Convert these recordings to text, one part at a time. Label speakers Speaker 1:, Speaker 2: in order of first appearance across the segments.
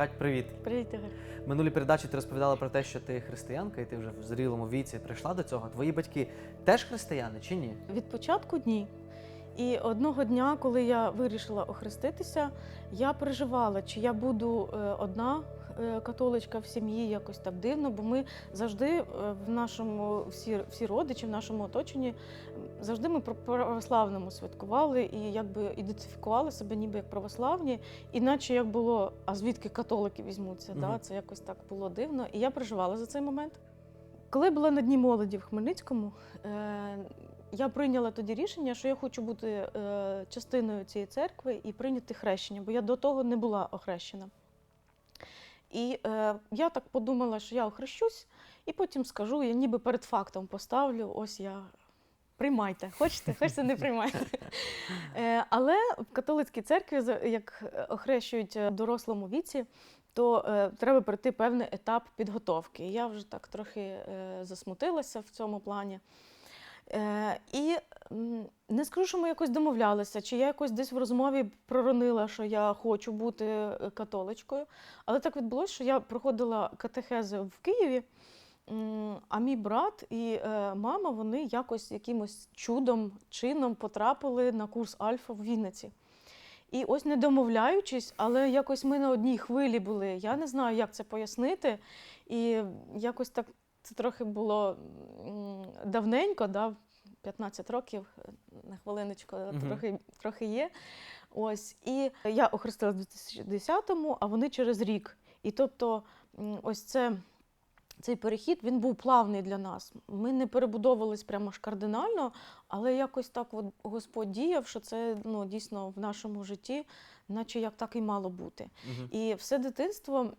Speaker 1: Кать, привіт.
Speaker 2: Привіт, Ігор.
Speaker 1: Минулій передачі ти розповідала про те, що ти християнка, і ти вже в зрілому віці прийшла до цього. Твої батьки теж християни чи ні?
Speaker 2: Від початку дні. І одного дня, коли я вирішила охреститися, я переживала, чи я буду е, одна католичка в сім'ї, якось так дивно, бо ми завжди е, в нашому всі, всі родичі, в нашому оточенні, завжди ми православному святкували і якби ідентифікували себе ніби як православні, іначе як було, а звідки католики візьмуться? Да? Це якось так було дивно. І я переживала за цей момент. Коли я була на дні молоді в Хмельницькому, е, я прийняла тоді рішення, що я хочу бути е, частиною цієї церкви і прийняти хрещення, бо я до того не була охрещена. І е, я так подумала, що я охрещусь, і потім скажу, я ніби перед фактом поставлю, ось я. Приймайте, хочете, хочете, не приймайте. Е, Але в католицькій церкві, як охрещують в дорослому віці, то е, треба пройти певний етап підготовки. Я вже так трохи е, засмутилася в цьому плані. Е, і не скажу, що ми якось домовлялися, чи я якось десь в розмові проронила, що я хочу бути е, католичкою. Але так відбулося, що я проходила катехези в Києві, а мій брат і е, мама вони якось якимось чудом, чином потрапили на курс Альфа в Вінниці. І ось не домовляючись, але якось ми на одній хвилі були. Я не знаю, як це пояснити. І якось так це трохи було давненько, да, 15 років, е, на хвилиночку,
Speaker 1: угу.
Speaker 2: трохи, трохи є. Ось. І я охрестилась в 2010-му, а вони через рік. І тобто, ось це. Цей перехід він був плавний для нас. Ми не перебудовувались прямо ж кардинально, але якось так от Господь діяв, що це ну, дійсно в нашому житті, наче як так і мало бути.
Speaker 1: Мгм.
Speaker 2: І все дитинство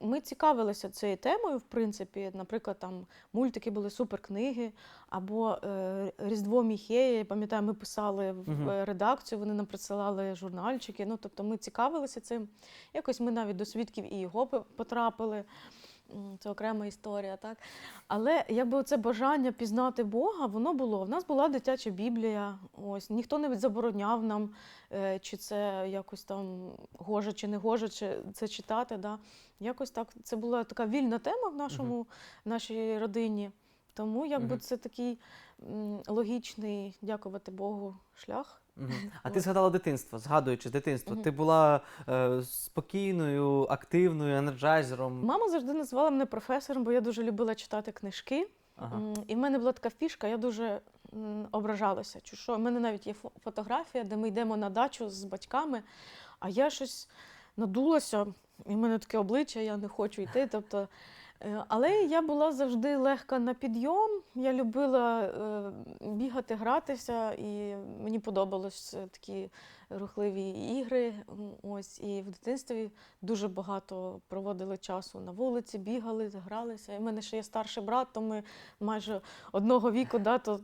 Speaker 2: ми цікавилися цією темою, в принципі. Наприклад, там мультики були суперкниги, або е, Різдво Міхея. Я пам'ятаю, ми писали в е, редакцію, вони нам присилали журнальчики. Ну, тобто ми цікавилися цим. Якось ми навіть до свідків і його потрапили. Це окрема історія, так? Але якби це бажання пізнати Бога, воно було. В нас була дитяча Біблія. Ось ніхто не забороняв нам, е, чи це якось там гоже чи не гоже, чи це читати. Да? Якось так. Це була така вільна тема в нашому, нашій родині. Тому якби
Speaker 1: Мгм.
Speaker 2: це такий логічний, дякувати Богу, шлях.
Speaker 1: А ти згадала дитинство, згадуючи дитинство, ти була е, спокійною, активною, енерджайзером.
Speaker 2: Мама завжди називала мене професором, бо я дуже любила читати книжки.
Speaker 1: Ага.
Speaker 2: М, І в мене була така фішка, я дуже м, ображалася. Чи що? У мене навіть є фо- фотографія, де ми йдемо на дачу з батьками, а я щось надулася, і в мене таке обличчя, я не хочу йти. Тобто, але я була завжди легка на підйом. Я любила е, бігати, гратися, і мені подобались е, такі рухливі ігри. Ось і в дитинстві дуже багато проводили часу на вулиці, бігали, гралися. І в мене ще є старший брат, то ми майже одного віку, да, то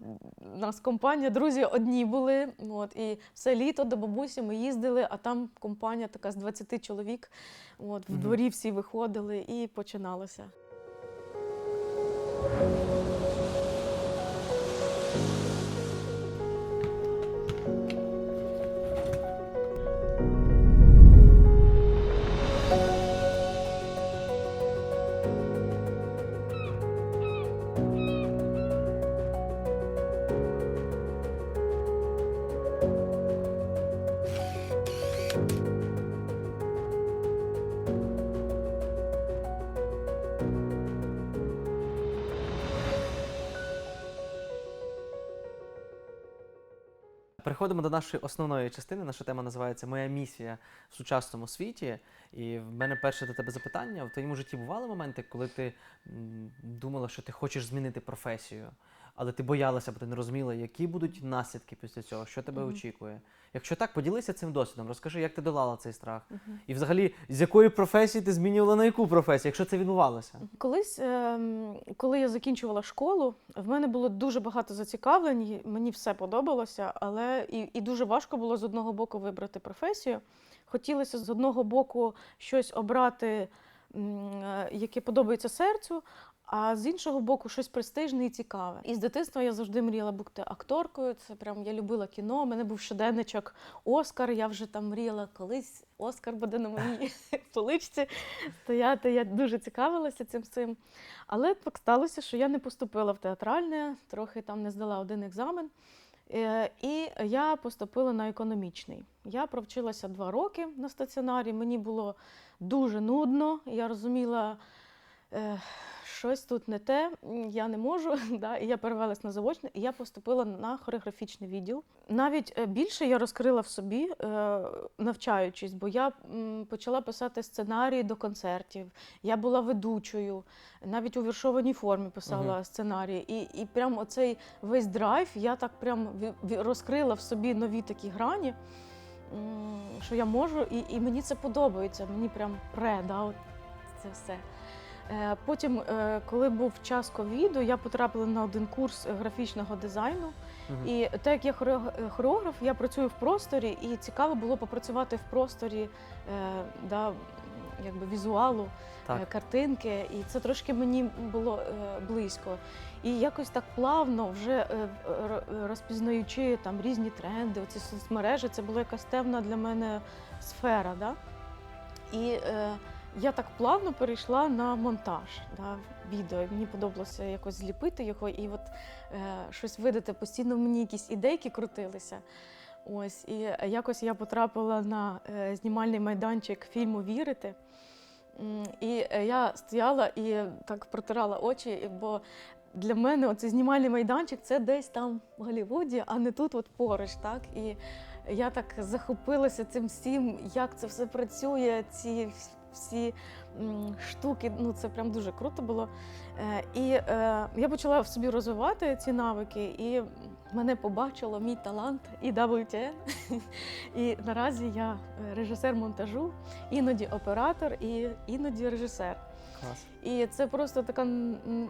Speaker 2: у нас компанія, друзі одні були. От, і все літо до бабусі ми їздили, а там компанія така з 20 чоловік. От, в дворі всі виходили і починалося.
Speaker 1: Переходимо до нашої основної частини. Наша тема називається Моя місія в сучасному світі. І в мене перше до тебе запитання: в твоєму житті бували моменти, коли ти думала, що ти хочеш змінити професію, але ти боялася, бо ти не розуміла, які будуть наслідки після цього, що тебе
Speaker 2: Мгм.
Speaker 1: очікує. Якщо так, поділися цим досвідом, розкажи, як ти долала цей страх.
Speaker 2: Мгм.
Speaker 1: І взагалі, з якої професії ти змінювала на яку професію, якщо це відбувалося?
Speaker 2: Колись, ем, коли я закінчувала школу, в мене було дуже багато зацікавлень, мені все подобалося, але і, і дуже важко було з одного боку вибрати професію. Хотілося з одного боку щось обрати, е, яке подобається серцю, а з іншого боку, щось престижне і цікаве. І з дитинства я завжди мріяла бути акторкою. Це прям я любила кіно. У мене був щоденничок Оскар. Я вже там мріяла колись. Оскар буде на моїй поличці стояти. Я дуже цікавилася цим цим. Але так сталося, що я не поступила в театральне, трохи там не здала один екзамен. Е, І я поступила на економічний. Я провчилася два роки на стаціонарі. Мені було дуже нудно. Я розуміла, е, щось тут не те, я не можу. Да? І я перевелась на заочне, і я поступила на хореографічний відділ. Навіть е, більше я розкрила в собі, е, навчаючись, бо я почала писати сценарії до концертів. Я була ведучою, навіть у віршованій формі писала
Speaker 1: Мгм.
Speaker 2: сценарії. І, і прям оцей весь драйв я так прям розкрила в собі нові такі грані, що я можу, і, і мені це подобається. Мені прям пре, да, от це все. Е, Потім, е, коли був час ковіду, я потрапила на один курс е, графічного дизайну.
Speaker 1: Мгм.
Speaker 2: І так як я хореог- хореограф, я працюю в просторі, і цікаво було попрацювати в просторі да, якби візуалу,
Speaker 1: Так.
Speaker 2: картинки. І це трошки мені було близько. І якось так плавно, вже розпізнаючи там різні тренди, оці соцмережі, це була якась темна для мене сфера. Да? І я так плавно перейшла на монтаж да, відео. Мені подобалося якось зліпити його і от е, щось видати. Постійно мені якісь ідейки крутилися. Ось, і якось я потрапила на е, знімальний майданчик фільму Вірити. І е, я стояла і так протирала очі, бо для мене оцей знімальний майданчик це десь там в Голлівуді, а не тут, от поруч. Так? І я так захопилася цим всім, як це все працює, ці всі штуки. Ну, це прям дуже круто було. Е, І е, я почала в собі розвивати ці навики, і мене побачило мій талант і WTN. І наразі я е, режисер монтажу, іноді оператор і іноді режисер.
Speaker 1: Клас.
Speaker 2: І це просто така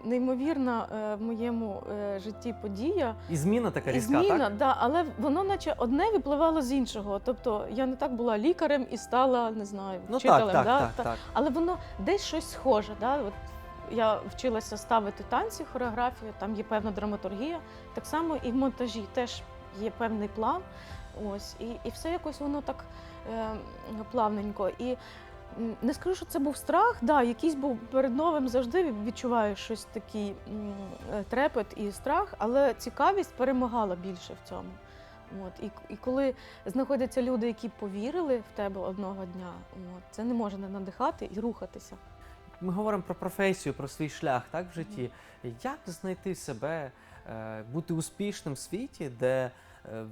Speaker 2: неймовірна е, в моєму е, житті подія.
Speaker 1: І зміна така
Speaker 2: І
Speaker 1: різка,
Speaker 2: зміна,
Speaker 1: так?
Speaker 2: да, але воно наче одне випливало з іншого. Тобто я не так була лікарем і стала, не знаю,
Speaker 1: Ну
Speaker 2: вчителем.
Speaker 1: так, так,
Speaker 2: да,
Speaker 1: так,
Speaker 2: та-
Speaker 1: так.
Speaker 2: Але воно десь щось схоже. Да? От я вчилася ставити танці, хореографію, там є певна драматургія. Так само і в монтажі теж є певний план. Ось, і, і все якось воно так е, плавненько. І не скажу, що це був страх, да, якийсь був перед новим завжди відчуваєш щось такий е, трепет і страх, але цікавість перемагала більше в цьому. От, і, і коли знаходяться люди, які повірили в тебе одного дня, от, це не може не надихати і рухатися.
Speaker 1: Ми говоримо про професію, про свій шлях так, в житті. Як знайти себе, е, бути успішним в світі, де е,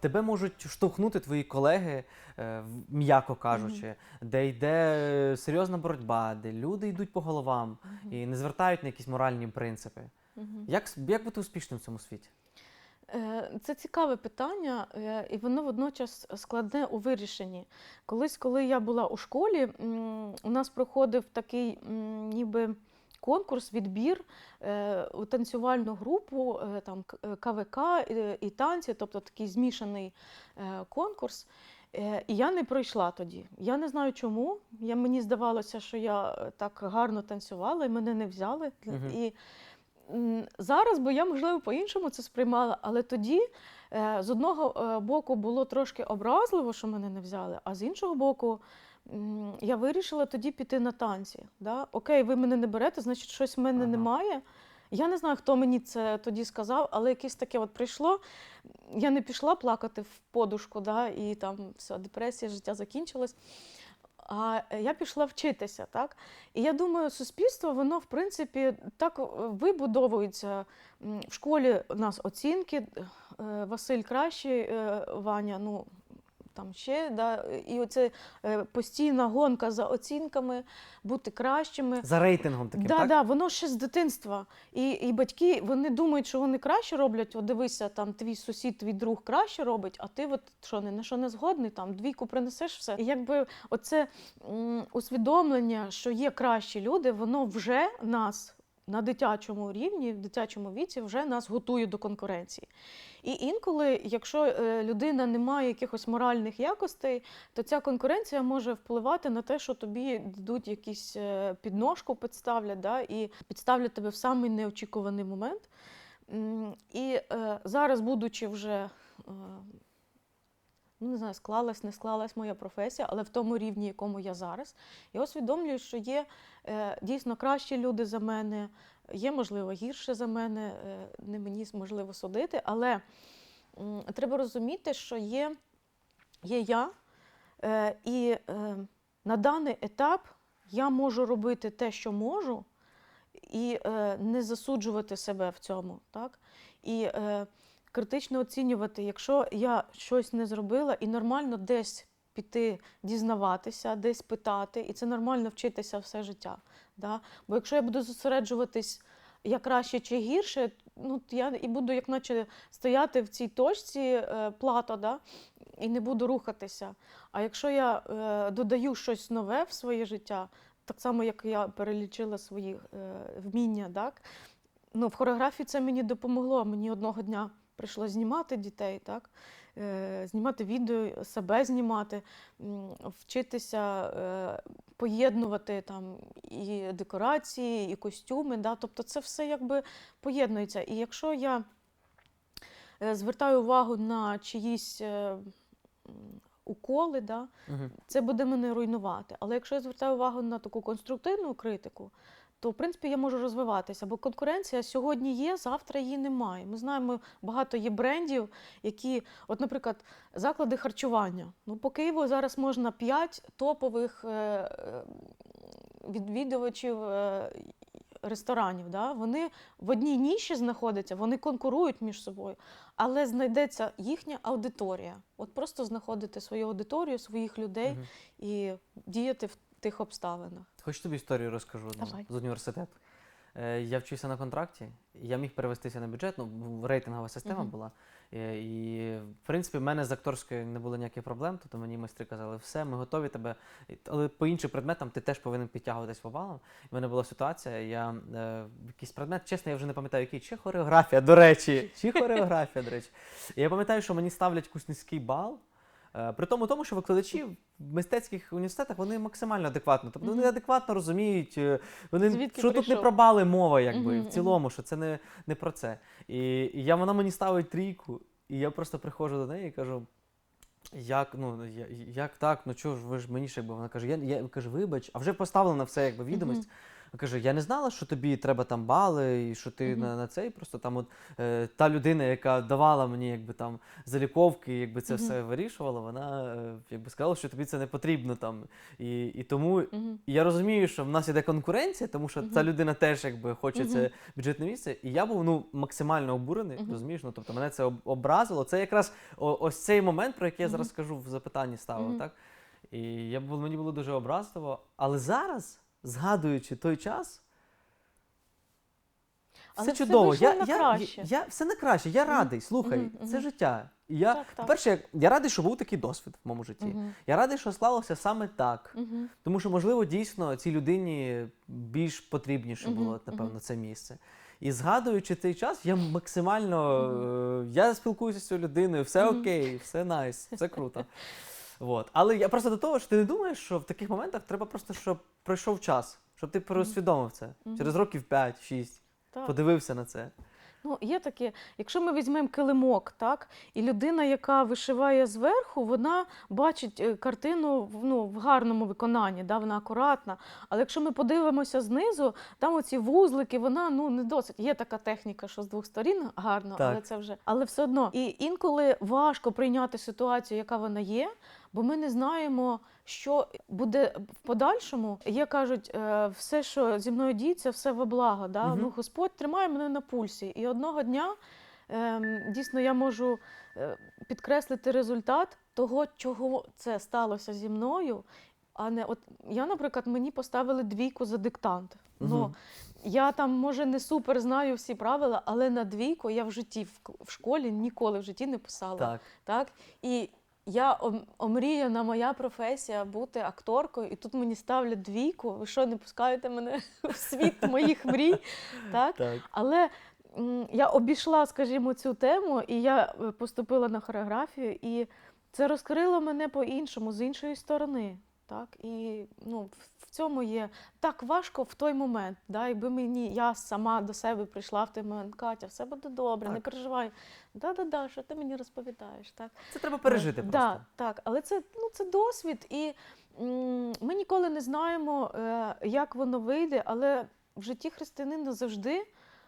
Speaker 1: тебе можуть штовхнути твої колеги, е, м'яко кажучи, де йде серйозна боротьба, де люди йдуть по головам і не звертають на якісь моральні принципи.
Speaker 2: Мгм.
Speaker 1: Як, як бути успішним в цьому світі?
Speaker 2: Е, Це цікаве питання, е, і воно водночас складне у вирішенні. Колись, коли я була у школі, у нас проходив такий ніби конкурс, відбір е, у танцювальну групу, е, там е, КВК і- і танці, тобто такий змішаний е, конкурс. Е, І я не пройшла тоді. Я не знаю чому. Я, мені здавалося, що я е, так гарно танцювала, і мене не взяли.
Speaker 1: Мгм.
Speaker 2: І зараз би я, можливо, по-іншому це сприймала, але тоді е, з одного е, боку було трошки образливо, що мене не взяли, а з іншого боку, я вирішила тоді піти на танці. Да? Окей, ви мене не берете, значить, щось в мене
Speaker 1: Ага.
Speaker 2: немає. Я не знаю, хто мені це тоді сказав, але якесь таке от прийшло. Я не пішла плакати в подушку, да, і там все, депресія, життя закінчилось. А е, я пішла вчитися, так? І я думаю, суспільство, воно в принципі так е, вибудовується. В школі у нас оцінки, е, Василь кращий, Ваня, ну там ще, да, і оце е, постійна гонка за оцінками, бути кращими.
Speaker 1: За рейтингом таким,
Speaker 2: да,
Speaker 1: так?
Speaker 2: да, воно ще з дитинства. І, і батьки вони думають, що вони краще роблять. О, дивися, там твій сусід, твій друг краще робить, а ти от що не на що не згодний, там двійку принесеш все. І якби оце м, усвідомлення, що є кращі люди, воно вже нас на дитячому рівні, в дитячому віці вже нас готують до конкуренції. І інколи, якщо е, людина не має якихось моральних якостей, то ця конкуренція може впливати на те, що тобі дадуть якісь е, підножку, підставлять, да, і підставлять тебе в самий неочікуваний момент. І е, зараз, будучи вже, ну не знаю, склалась, не склалась моя професія, але в тому рівні, якому я зараз, я усвідомлюю, що є е, дійсно кращі люди за мене, є, можливо, гірше за мене, е, не мені можливо судити, але треба розуміти, що є, є я, е, і е, на даний етап я можу робити те, що можу, і не засуджувати себе в цьому. Так? І критично оцінювати, якщо я щось не зробила, і нормально десь піти дізнаватися, десь питати, і це нормально вчитися все життя. Да? Бо якщо я буду зосереджуватись як краще чи гірше, ну я і буду як наче стояти в цій точці е, плато, да? і не буду рухатися. А якщо я е, додаю щось нове в своє життя, так само як я перелічила свої е, вміння, так? Ну, в хореографії це мені допомогло. Мені одного дня прийшлося знімати дітей, так? Е, знімати відео, себе знімати, вчитися е, поєднувати там і декорації, і костюми. Да? Тобто це все якби поєднується. І якщо я е, звертаю увагу на чиїсь уколи, да? Це буде мене руйнувати. Але якщо я звертаю увагу на таку конструктивну критику, то в принципі я можу розвиватися, бо конкуренція сьогодні є, завтра її немає. Ми знаємо, багато є брендів, які, от, наприклад, заклади харчування. Ну, по Києву зараз можна 5 топових е, е, відвідувачів е, ресторанів. Да? Вони в одній ніші знаходяться, вони конкурують між собою, але знайдеться їхня аудиторія. От просто знаходити свою аудиторію, своїх людей
Speaker 1: Мгм.
Speaker 2: і діяти в тих обставинах.
Speaker 1: Хоч тобі історію розкажу одну
Speaker 2: Давай.
Speaker 1: з університету. Е, Я вчився на контракті, я міг перевестися на бюджет, ну, рейтингова система
Speaker 2: Мгм.
Speaker 1: була. Е, І, в принципі, в мене з акторською не було ніяких проблем, тобто мені майстри казали, все, ми готові тебе. І- Але по іншим предметам ти теж повинен підтягуватись по балам. У мене була ситуація, я е, якийсь предмет, чесно, я вже не пам'ятаю, який, чи хореографія, до речі, чи хореографія, до речі. І я пам'ятаю, що мені ставлять якийсь низький бал. Е, При тому, тому, що викладачі в мистецьких університетах вони максимально адекватно. Тобто вони адекватно розуміють, е, вони,
Speaker 2: Звідки
Speaker 1: що тут не
Speaker 2: прийшов?
Speaker 1: про бали мова, якби
Speaker 2: Мгм,
Speaker 1: в цілому, що це не, не про це. І, і я, вона мені ставить трійку, і я просто приходжу до неї і кажу. Як, ну, я- як так? Ну чого ж ви ж мені ще якби вона каже, я, я кажу, вибач, а вже поставлено все якби відомість. Каже, я не знала, що тобі треба там бали, і що ти
Speaker 2: Мгм.
Speaker 1: на, на цей просто там от е, та людина, яка давала мені якби там заліковки, якби це
Speaker 2: Мгм.
Speaker 1: все вирішувала, вона е, якби сказала, що тобі це не потрібно там. І, і тому
Speaker 2: Мгм.
Speaker 1: і я розумію, що в нас іде конкуренція, тому що ця
Speaker 2: Мгм.
Speaker 1: людина теж якби хоче
Speaker 2: Мгм.
Speaker 1: це бюджетне місце. І я був ну максимально обурений,
Speaker 2: Мгм.
Speaker 1: розумієш? Ну тобто мене це образило. Це якраз о- ось цей момент, про який я зараз скажу в запитанні ставив,
Speaker 2: Мгм.
Speaker 1: так? І я був, мені було дуже образливо. Але зараз, згадуючи той час.
Speaker 2: Але
Speaker 1: все
Speaker 2: все
Speaker 1: чудово.
Speaker 2: вийшло
Speaker 1: я,
Speaker 2: на
Speaker 1: я,
Speaker 2: краще.
Speaker 1: Я, все на краще, я радий. Слухай,
Speaker 2: Мгм,
Speaker 1: це життя. І я,
Speaker 2: Так, так.
Speaker 1: по-перше, я, я радий, що був такий досвід в моєму житті.
Speaker 2: Мгм.
Speaker 1: Я радий, що склалося саме так.
Speaker 2: Мгм.
Speaker 1: Тому що, можливо, дійсно цій людині більш потрібніше
Speaker 2: Мгм,
Speaker 1: було, напевно,
Speaker 2: мгм.
Speaker 1: це місце. І згадуючи цей час, я максимально е, я спілкуюся з цією людиною, все окей, все найс, все круто. Вот. Але я просто до того, що ти не думаєш, що в таких моментах треба просто, щоб пройшов час, щоб ти переосвідомив це.
Speaker 2: Мгм.
Speaker 1: Через років 5-6
Speaker 2: Так.
Speaker 1: подивився на це.
Speaker 2: Ну, є таке, якщо ми візьмемо килимок, так, і людина, яка вишиває зверху, вона бачить е, картину в- ну, в гарному виконанні, да, вона акуратна. Але якщо ми подивимося знизу, там оці вузлики, вона ну, не досить. Є така техніка, що з двох сторін гарно,
Speaker 1: Так.
Speaker 2: але це вже. Але все одно. І інколи важко прийняти ситуацію, яка вона є, бо ми не знаємо, що буде в подальшому. Є кажуть, е, все, що зі мною діється, все во благо. Да?
Speaker 1: Мгм.
Speaker 2: Ну, Господь тримає мене на пульсі. І одного дня ем, дійсно я можу е, підкреслити результат того, чого це сталося зі мною. А не от я, наприклад, мені поставили двійку за диктант. Ну, я там, може, не супер знаю всі правила, але на двійку я в житті в школі ніколи в житті не писала.
Speaker 1: Так.
Speaker 2: Так? І Я ом- омріяна моя професія бути акторкою, і тут мені ставлять двійку. Ви що, не пускаєте мене в світ моїх мрій? Так?
Speaker 1: Так.
Speaker 2: Але я обійшла, скажімо, цю тему, і я е, поступила на хореографію, і це розкрило мене по-іншому, з іншої сторони. Так? І ну, в- цьому є так важко в той момент. Да? Якби мені я сама до себе прийшла в той момент, Катя, все буде добре, не
Speaker 1: Так.
Speaker 2: переживай. Да-да-да, що ти мені розповідаєш? Так?
Speaker 1: Це треба пережити просто.
Speaker 2: Да, так, але це, ну, це досвід, і ми ніколи не знаємо, е, як воно вийде, але в житті християнина завжди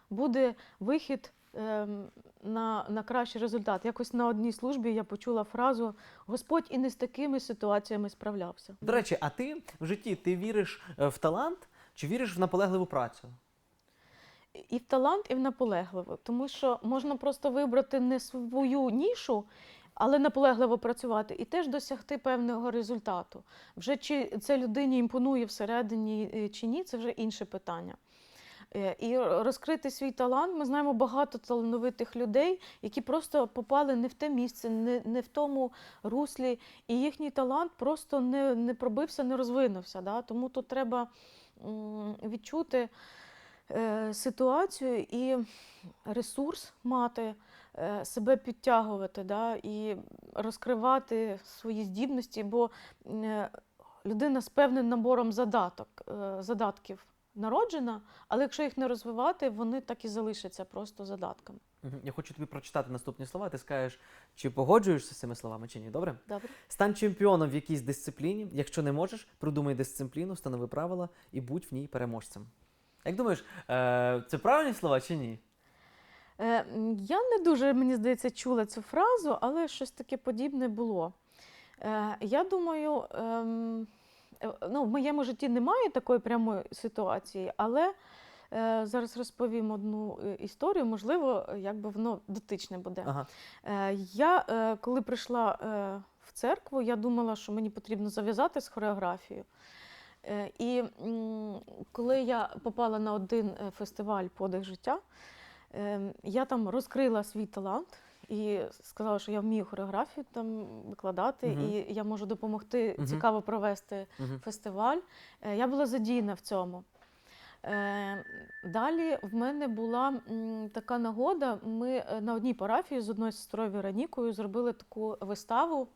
Speaker 2: буде вихід на, на кращий результат. Якось на одній службі я почула фразу Господь і не з такими ситуаціями справлявся.
Speaker 1: До речі, а ти в житті ти віриш е, в талант чи віриш в наполегливу працю?
Speaker 2: І в талант, і в наполегливо, тому що можна просто вибрати не свою нішу, але наполегливо працювати і теж досягти певного результату. Вже чи це людині імпонує всередині е, чи ні, це вже інше питання. Е, І розкрити свій талант. Ми знаємо багато талановитих людей, які просто попали не в те місце, не, не в тому руслі, і їхній талант просто не, не пробився, не розвинувся. Да? Тому тут треба відчути е, ситуацію і ресурс мати, е, себе підтягувати да, і розкривати свої здібності, бо людина з певним набором задаток, задатків народжена, але якщо їх не розвивати, вони так і залишаться просто задатками.
Speaker 1: Я хочу тобі прочитати наступні слова. Ти скажеш, чи погоджуєшся з цими словами, чи ні. Добре?
Speaker 2: Добре?
Speaker 1: Стань чемпіоном в якійсь дисципліні. Якщо не можеш, придумай дисципліну, встанови правила і будь в ній переможцем. Як думаєш, е, це правильні слова чи ні?
Speaker 2: Е, Я не дуже, мені здається, чула цю фразу, але щось таке подібне було. Е, Я думаю, ем, ну, в моєму житті немає такої прямої ситуації, але е, зараз розповім одну е, історію, можливо, якби воно дотичне буде.
Speaker 1: Ага.
Speaker 2: Е, Я, е, коли прийшла е, в церкву, я думала, що мені потрібно зав'язати з хореографією. Е, І м, коли я попала на один е, фестиваль подих життя, е, я там розкрила свій талант і сказала, що я вмію хореографію там викладати,
Speaker 1: Мгм.
Speaker 2: і я можу допомогти
Speaker 1: Мгм.
Speaker 2: цікаво провести
Speaker 1: Мгм.
Speaker 2: фестиваль. Е, Я була задіяна в цьому. Е, Далі в мене була така нагода. Ми е, на одній парафії з одною сестрою Веронікою зробили таку виставу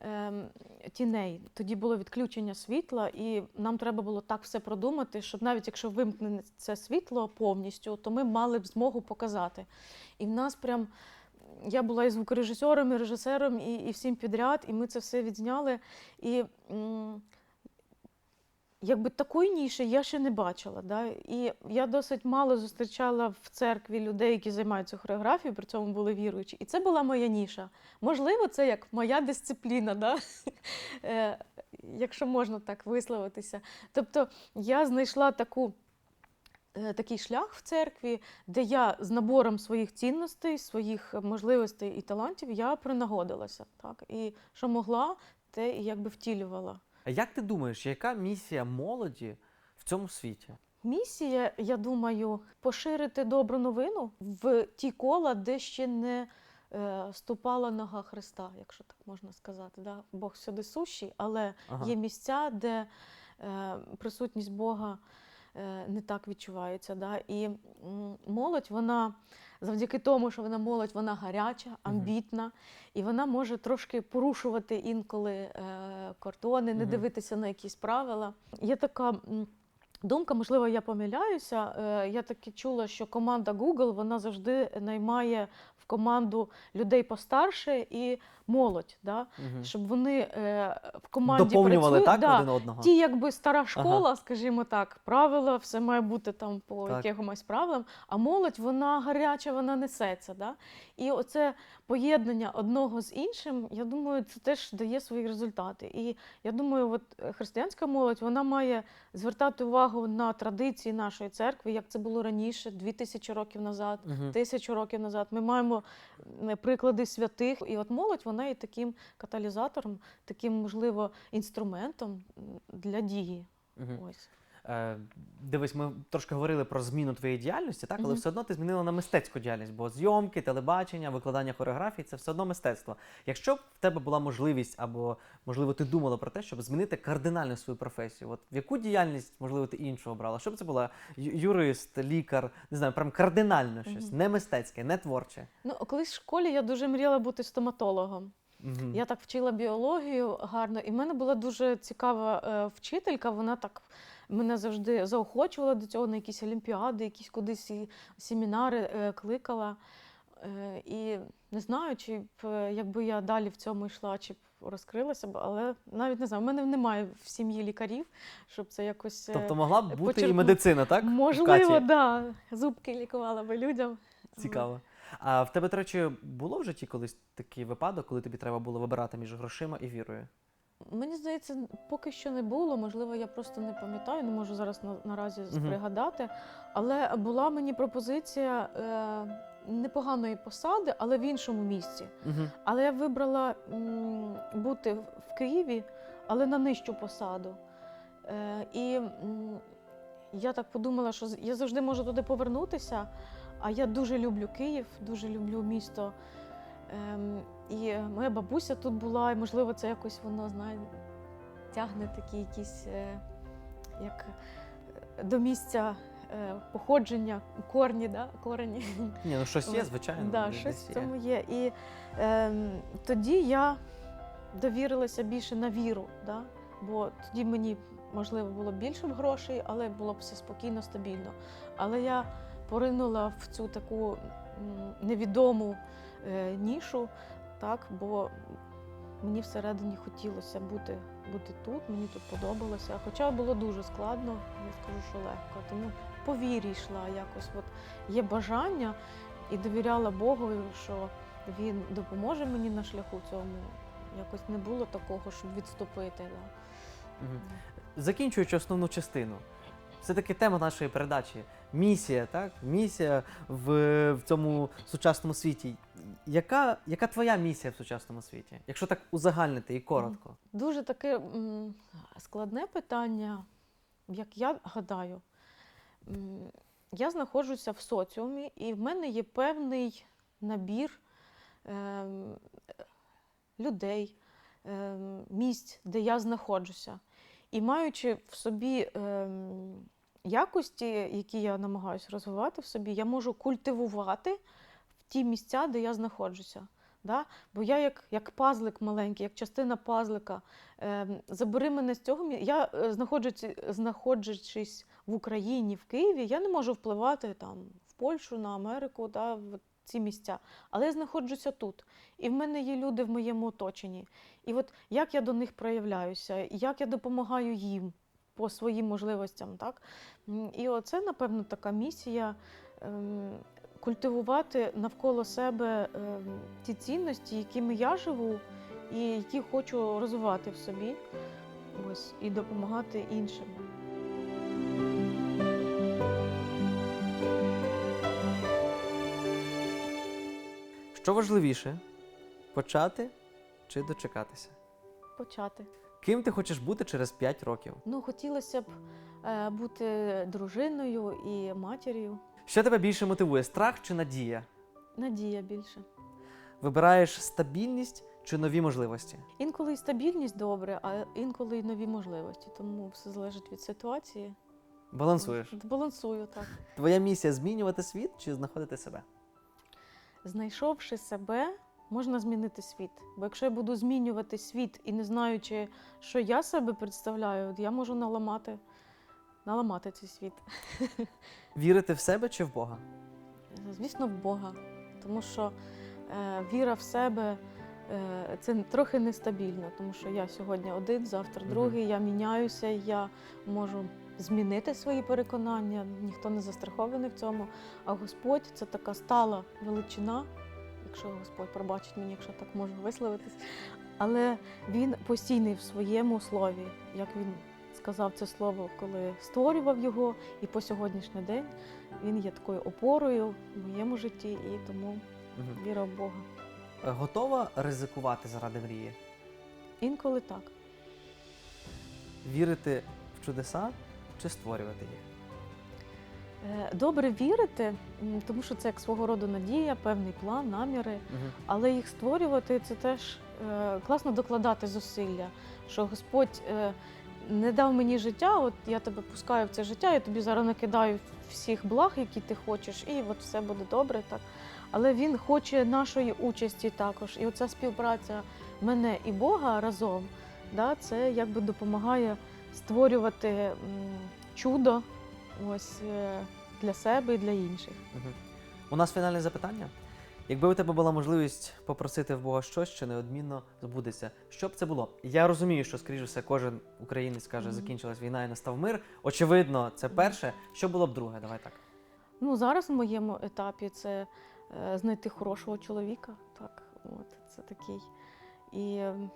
Speaker 2: ем, тіней. Тоді було відключення світла, і нам треба було так все продумати, щоб навіть якщо вимкнене це світло повністю, то ми мали б змогу показати. І в нас прям. Я була і звукорежисером, і режисером, і, і всім підряд, і ми це все відзняли. І якби такої ніші я ще не бачила. Да? І я досить мало зустрічала в церкві людей, які займаються хореографією, при цьому були віруючі. І це була моя ніша. Можливо, це як моя дисципліна, да? Е, якщо можна так висловитися. Тобто я знайшла таку. Е, Такий шлях в церкві, де я з набором своїх цінностей, своїх можливостей і талантів я принагодилася. Так? І що могла, те і якби втілювала.
Speaker 1: А як ти думаєш, яка місія молоді в цьому світі?
Speaker 2: Місія, я думаю, поширити добру новину в ті кола, де ще не е, ступала нога Христа, якщо так можна сказати. Да? Бог всюди сущий, але
Speaker 1: Ага.
Speaker 2: є місця, де е, присутність Бога е, не так відчувається. Да? І молодь, вона завдяки тому, що вона молодь, вона гаряча, амбітна, і вона може трошки порушувати інколи е, кордони, не дивитися на якісь правила. Є така. Думка, можливо, я помиляюся. Е, Я таки чула, що команда Google вона завжди наймає в команду людей постарше і молодь, да?
Speaker 1: Мгм.
Speaker 2: щоб вони е, в команді
Speaker 1: Доповнювали
Speaker 2: працюють.
Speaker 1: так
Speaker 2: да,
Speaker 1: один одного?
Speaker 2: Ті, якби стара школа, скажімо так, правила, все має бути там по
Speaker 1: Так.
Speaker 2: якимось правилам. А молодь, вона гаряча, вона несеться. Да? І оце поєднання одного з іншим, я думаю, це теж дає свої результати. І я думаю, от е, християнська молодь вона має звертати увагу на традиції нашої церкви, як це було раніше, дві тисячі років назад.
Speaker 1: Мгм.
Speaker 2: Тисячу років назад ми маємо м, приклади святих, і от молодь вона є таким каталізатором, таким можливо інструментом для дії.
Speaker 1: Угу.
Speaker 2: Ось
Speaker 1: Е, дивись, ми трошки говорили про зміну твоєї діяльності, так, але
Speaker 2: Мгм.
Speaker 1: все одно ти змінила на мистецьку діяльність, бо зйомки, телебачення, викладання хореографії це все одно мистецтво. Якщо б в тебе була можливість, або можливо ти думала про те, щоб змінити кардинально свою професію, от в яку діяльність, можливо, ти іншу обрала? Щоб це була юрист, лікар, не знаю, прям кардинально щось,
Speaker 2: Мгм.
Speaker 1: не мистецьке, не творче.
Speaker 2: Ну, колись в школі я дуже мріяла бути стоматологом.
Speaker 1: Мгм.
Speaker 2: Я так вчила біологію гарно, і в мене була дуже цікава е, вчителька. Вона так мене завжди заохочувала до цього на якісь олімпіади, якісь кудись семінари е, кликала. Е, і не знаю, чи б е, якби я далі в цьому йшла, чи б розкрилася б, але навіть не знаю, в мене немає в сім'ї лікарів, щоб це якось.
Speaker 1: Тобто могла б бути і медицина, так?
Speaker 2: Можливо, так. Да. Зубки лікувала би людям.
Speaker 1: Цікаво. А в тебе, до речі, було в житті колись такий випадок, коли тобі треба було вибирати між грошима і вірою?
Speaker 2: Мені здається, поки що не було. Можливо, я просто не пам'ятаю, не можу зараз на, наразі
Speaker 1: Мгм.
Speaker 2: пригадати. Але була мені пропозиція е, непоганої посади, але в іншому місці.
Speaker 1: Угу.
Speaker 2: Але я вибрала м, бути в- в Києві, але на нижчу посаду. Е, і м, я так подумала, що з- я завжди можу туди повернутися. А я дуже люблю Київ, дуже люблю місто. Ем, і моя бабуся тут була, і можливо, це якось воно знає, тягне такі якісь е, як е, до місця е, походження, корні, да? корені.
Speaker 1: Ні, ну щось є, звичайно.
Speaker 2: Да, щось в цьому є. І ем, тоді я довірилася більше на віру, да? бо тоді мені, можливо, було більше грошей, але було б все спокійно, стабільно. Але я поринула в цю таку невідому е, нішу, так, бо мені всередині хотілося бути, бути тут, мені тут подобалося. Хоча було дуже складно, не скажу, що легко. Тому по вірі йшла якось. От є бажання і довіряла Богу, що він допоможе мені на шляху цьому. Якось не було такого, щоб відступити. Да.
Speaker 1: Закінчуючи основну частину. Все-таки тема нашої передачі місія, так? Місія в, в цьому сучасному світі. Яка, яка твоя місія в сучасному світі? Якщо так узагальнити і коротко.
Speaker 2: Дуже таке м, складне питання, як я гадаю. М, Я знаходжуся в соціумі, і в мене є певний набір ем, людей, ем, місць, де я знаходжуся. І маючи в собі ем, якості, які я намагаюся розвивати в собі, я можу культивувати ті місця, де я знаходжуся. Да? Бо я як, як пазлик маленький, як частина пазлика. Е, забери мене з цього. мі- Я е, знаходжусь, знаходячись в Україні, в Києві, я не можу впливати там в Польщу, на Америку, да, в ці місця. Але я знаходжуся тут. І в мене є люди в моєму оточенні. І от як я до них проявляюся, як я допомагаю їм по своїм можливостям. Так? І оце, напевно, така місія. ем, культивувати навколо себе ем, ті цінності, якими я живу, і які хочу розвивати в собі, ось, і допомагати іншим.
Speaker 1: Що важливіше почати чи дочекатися?
Speaker 2: Почати.
Speaker 1: Ким ти хочеш бути через 5 років?
Speaker 2: Ну, хотілося б е, бути дружиною і матір'ю.
Speaker 1: Що тебе більше мотивує? Страх чи надія?
Speaker 2: Надія більше.
Speaker 1: Вибираєш стабільність чи нові можливості?
Speaker 2: Інколи і стабільність добре, а інколи і нові можливості. Тому все залежить від ситуації.
Speaker 1: Балансуєш.
Speaker 2: Балансую так.
Speaker 1: Твоя місія змінювати світ чи знаходити себе?
Speaker 2: Знайшовши себе, можна змінити світ. Бо якщо я буду змінювати світ і не знаючи, що я себе представляю, я можу наламати, наламати цей світ.
Speaker 1: Вірити в себе чи в Бога?
Speaker 2: Звісно, в Бога. Тому що е, віра в себе е, це трохи нестабільно, тому що я сьогодні один, завтра другий, я міняюся, я можу змінити свої переконання, ніхто не застрахований в цьому. А Господь це така стала величина, якщо Господь пробачить мені, якщо так можу висловитись. Але він постійний в своєму слові, як він сказав це слово, коли створював його, і по сьогоднішній день він є такою опорою в моєму житті, і тому
Speaker 1: Мгм.
Speaker 2: віра в Бога.
Speaker 1: Е, Готова ризикувати заради мрії?
Speaker 2: Інколи так.
Speaker 1: Вірити в чудеса чи створювати їх?
Speaker 2: Е, Добре вірити, м, тому що це як свого роду надія, певний план, наміри. Але їх створювати це теж е, класно докладати зусилля, що Господь е, не дав мені життя, от я тебе пускаю в це життя, я тобі зараз накидаю всіх благ, які ти хочеш, і от все буде добре. так. Але він хоче нашої участі також. І оця співпраця мене і Бога разом, да, це якби допомагає створювати чудо ось, е, для себе і для інших.
Speaker 1: Угу. У нас фінальне запитання. Якби у тебе була можливість попросити в Бога щось, що неодмінно збудеться, що б це було? Я розумію, що, скоріш за все, кожен українець каже, закінчилась війна і настав мир. Очевидно, це перше. Що було б друге? Давай так.
Speaker 2: Ну, зараз в моєму етапі це е, знайти хорошого чоловіка. Так, от, це такий. І е,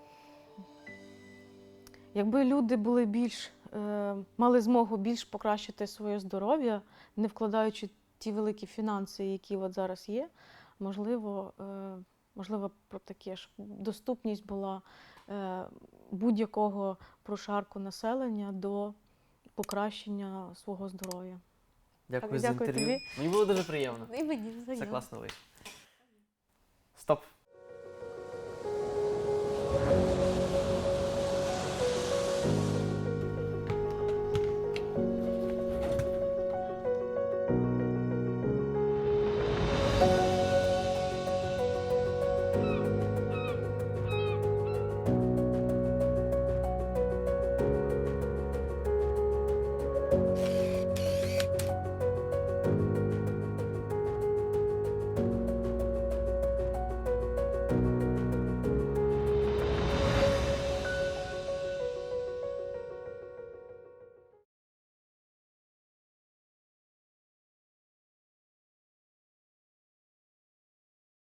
Speaker 2: якби люди були більш, е, мали змогу більш покращити своє здоров'я, не вкладаючи ті великі фінанси, які от зараз є, можливо, е, можливо, про таке ж доступність була е, будь-якого прошарку населення до покращення свого здоров'я.
Speaker 1: Дякую
Speaker 2: Дякую
Speaker 1: за інтерв'ю. Мені було дуже приємно.
Speaker 2: І мені
Speaker 1: Це класно вийшло. Стоп.